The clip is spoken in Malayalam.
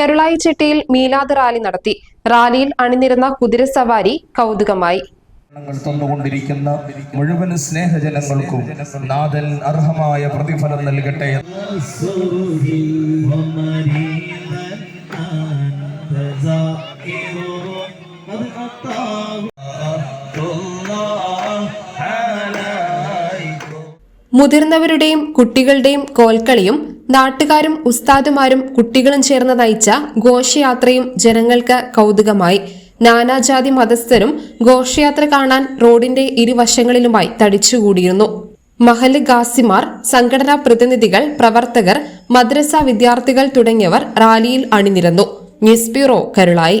കരുളായിച്ചെട്ടിയിൽ മീലാദ് റാലി നടത്തി. റാലിയിൽ അണിനിരുന്ന കുതിരസവാരി കൗതുകമായി. തന്നുകൊണ്ടിരിക്കുന്ന മുഴുവൻ സ്നേഹജനങ്ങൾക്കും നാഥൻ അർഹമായ പ്രതിഫലം നൽകട്ടെ. മുതിർന്നവരുടെയും കുട്ടികളുടെയും കോൽക്കളിയും നാട്ടുകാരും ഉസ്താദുമാരും കുട്ടികളും ചേർന്ന് നയിച്ച ഘോഷയാത്രയും ജനങ്ങൾക്ക് കൗതുകമായി. നാനാജാതി മതസ്ഥരും ഘോഷയാത്ര കാണാൻ റോഡിന്റെ ഇരുവശങ്ങളിലുമായി തടിച്ചുകൂടിയിരുന്നു. മഹൽ ഗാസിമാർ സംഘടനാ പ്രതിനിധികൾ പ്രവർത്തകർ മദ്രസ വിദ്യാർത്ഥികൾ തുടങ്ങിയവർ റാലിയിൽ അണിനിരന്നു. News bureau Karulai.